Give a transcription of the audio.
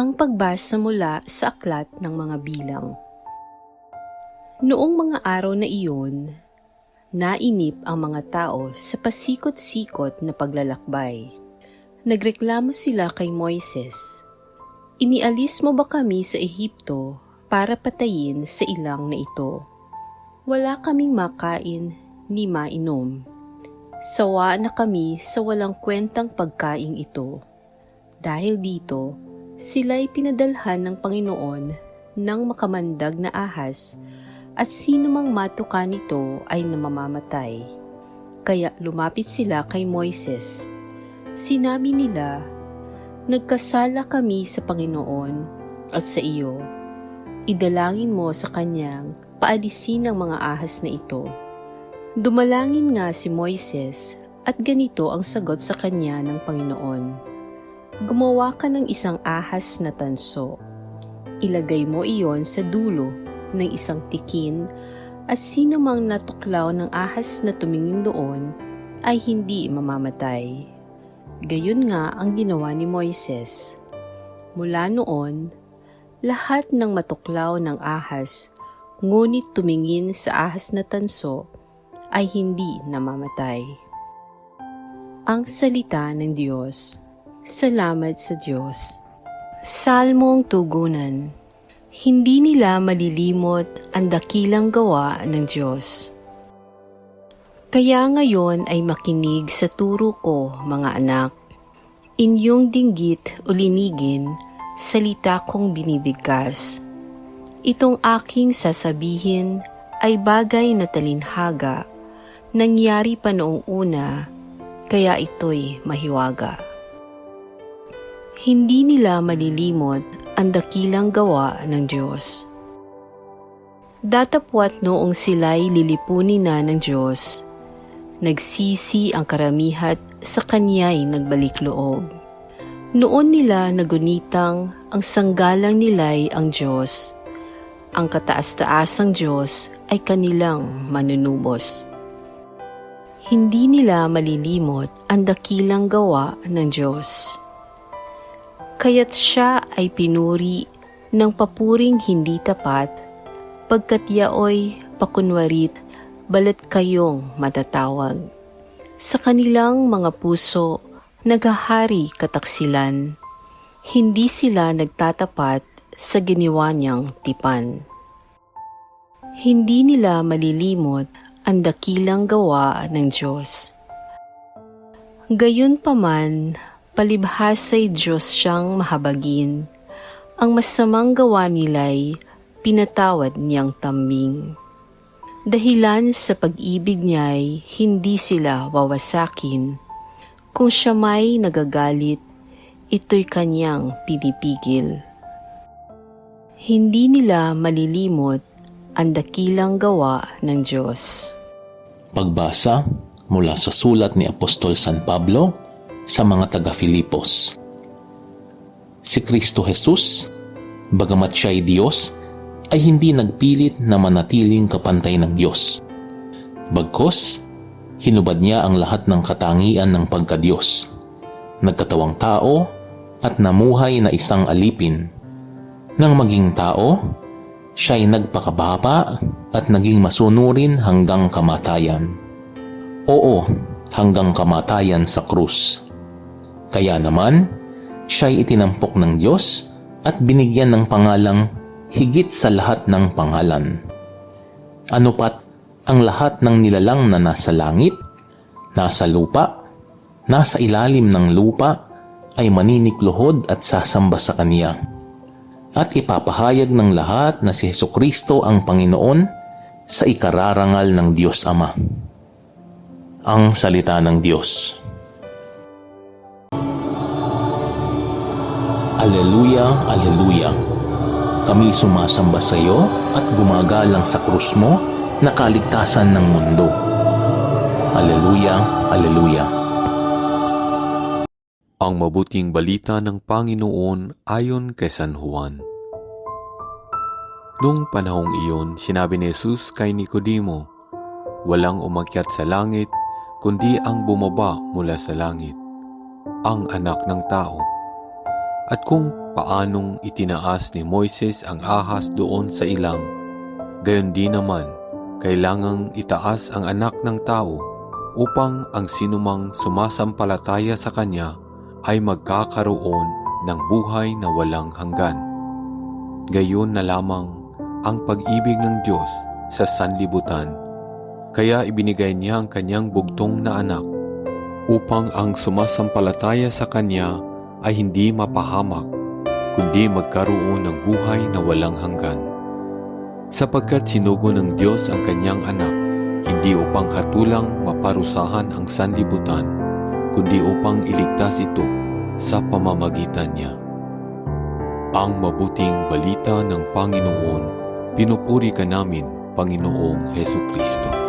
Ang pagbasa mula sa aklat ng mga bilang. Noong mga araw na iyon, nainip ang mga tao sa pasikot-sikot na paglalakbay. Nagreklamo sila kay Moises, Inialis mo ba kami sa Ehipto para patayin sa ilang na ito? Wala kaming makain ni mainom. Sawa na kami sa walang kwentang pagkaing ito. Dahil dito, sila'y pinadalhan ng Panginoon ng makamandag na ahas at sino mang matuka nito ay namamamatay. Kaya lumapit sila kay Moises. Sinabi nila, Nagkasala kami sa Panginoon at sa iyo. Idalangin mo sa kanyang paalisin ang mga ahas na ito. Dumalangin nga si Moises at ganito ang sagot sa kanya ng Panginoon. Gumawa ka ng isang ahas na tanso. Ilagay mo iyon sa dulo ng isang tikin at sino mang natuklaw ng ahas na tumingin doon ay hindi mamamatay. Gayon nga ang ginawa ni Moises. Mula noon, lahat ng matuklaw ng ahas, ngunit tumingin sa ahas na tanso, ay hindi namamatay. Ang Salita ng Diyos Salamat sa Diyos Salmong Tugunan Hindi nila malilimot ang dakilang gawa ng Diyos. Kaya ngayon ay makinig sa turo ko, mga anak. Inyong dinggit o linigin, salita kong binibigkas. Itong aking sasabihin ay bagay na talinhaga, nangyari pa noong una, kaya ito'y mahiwaga. Hindi nila malilimot ang dakilang gawa ng Diyos. Datapwat noong sila'y lilipunin na ng Diyos, nagsisi ang karamihat sa kanya'y nagbalik loob. Noon nila nagunitang ang sanggalang nila'y ang Diyos. Ang kataas-taasang Diyos ay kanilang manunubos. Hindi nila malilimot ang dakilang gawa ng Diyos. Kaya't siya ay pinuri ng papuring hindi tapat, pagkat yaoy pakunwarit balat kayong matatawag. Sa kanilang mga puso, naghahari kataksilan. Hindi sila nagtatapat sa giniwa niyang tipan. Hindi nila malilimot ang dakilang gawa ng Diyos. Gayon paman, palibhasay Diyos siyang mahabagin. Ang masamang gawa nila'y pinatawad niyang tambing. Dahilan sa pag-ibig niya'y hindi sila wawasakin. Kung siya may nagagalit, ito'y kanyang pinipigil. Hindi nila malilimot ang dakilang gawa ng Diyos. Pagbasa mula sa sulat ni Apostol San Pablo sa mga taga-Filipos. Si Kristo Jesus, bagamat siya ay Diyos, ay hindi nagpilit na manatiling kapantay ng Diyos. Bagkos, hinubad niya ang lahat ng katangian ng pagkadiyos. Nagkatawang tao at namuhay na isang alipin. Nang maging tao, siya ay nagpakababa at naging masunurin hanggang kamatayan. Oo, hanggang kamatayan sa krus. Kaya naman, siya ay itinampok ng Diyos at binigyan ng pangalang higit sa lahat ng pangalan. Ano pat ang lahat ng nilalang na nasa langit, nasa lupa, nasa ilalim ng lupa ay maninikluhod at sasamba sa Kanya. At ipapahayag ng lahat na si Heso Kristo ang Panginoon sa ikararangal ng Diyos Ama. Ang Salita ng Diyos. Aleluya, Aleluya. Kami sumasamba sa iyo at gumagalang sa krus mo na kaligtasan ng mundo. Aleluya, Aleluya. Ang mabuting balita ng Panginoon ayon kay San Juan. Noong panahong iyon, sinabi ni Jesus kay Nicodemo, Walang umakyat sa langit, kundi ang bumaba mula sa langit, ang anak ng tao. At kung paanong itinaas ni Moises ang ahas doon sa ilang, gayon din naman, kailangang itaas ang anak ng tao upang ang sinumang sumasampalataya sa kanya ay magkakaroon ng buhay na walang hanggan. Gayon na lamang ang pag-ibig ng Diyos sa sanlibutan. Kaya ibinigay niya ang kanyang bugtong na anak upang ang sumasampalataya sa kanya ay hindi mapahamak, kundi magkaroon ng buhay na walang hanggan. Sapagkat sinugo ng Diyos ang kanyang anak, hindi upang hatulang maparusahan ang sanlibutan, kundi upang iligtas ito sa pamamagitan niya. Ang mabuting balita ng Panginoon, pinupuri ka namin, Panginoong Heso Kristo.